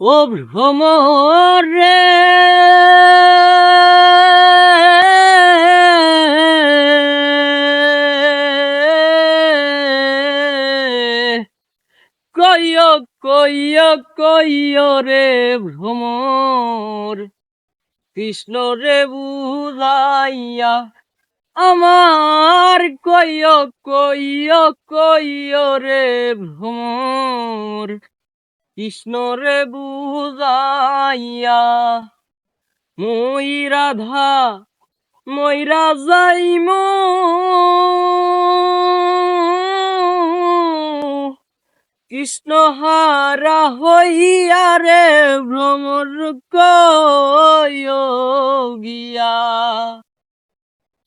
ও ভ্রমর রে কইয় কইয় কইয় রে ভ্রমর। কৃষ্ণ রে বুঝাইয়া আমার কইয় কইয় কইয় রে ভ্রমর। কৃষ্ণ রে বুঝাইয়া, মই রাধা ময়রা যাইম কৃষ্ণ হারা হইয়া রে ভ্রমর গিয়া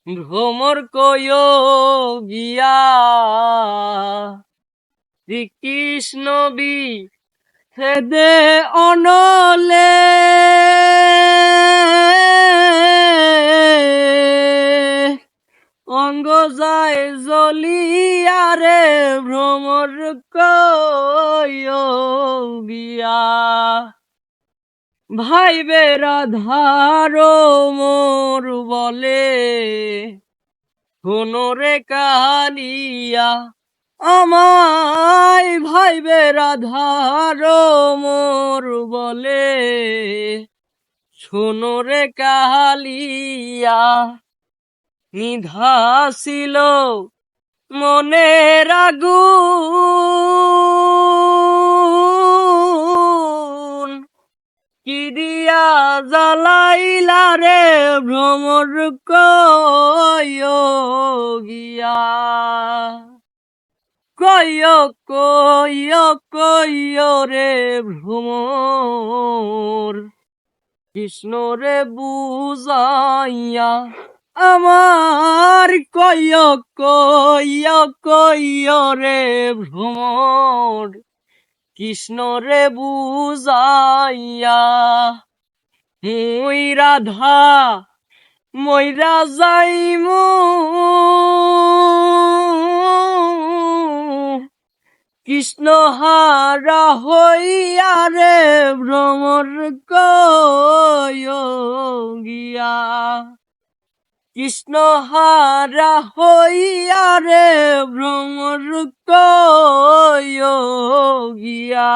ভ্রমর গিয়া। শ্রীকৃষ্ণ বি হেদে অনলে। অঙ্গ যায় জলিয়ারে ভ্রমর কয় ভাই বেরাধার মোর বলে রে কালিয়া আমায় ভাই বেরাধার মোর বলে। শোনো রে কালিয়া নিধাসিল মনে রাগুন কি দিয়া জ্বালাইলা রে ভ্রমর কয় রে ভ্রমর। কৃষ্ণ রে বুঝাইয়া আমার কয় কয় কয় রে ভ্রমর। কৃষ্ণ রে বুঝাইয়া মুই রাধা ময়রা যাইমু কৃষ্ণ হারা হইয়া রে ভ্রমর গিয়া কৃষ্ণ হারা হইয়া রে ভ্রমর গিয়া.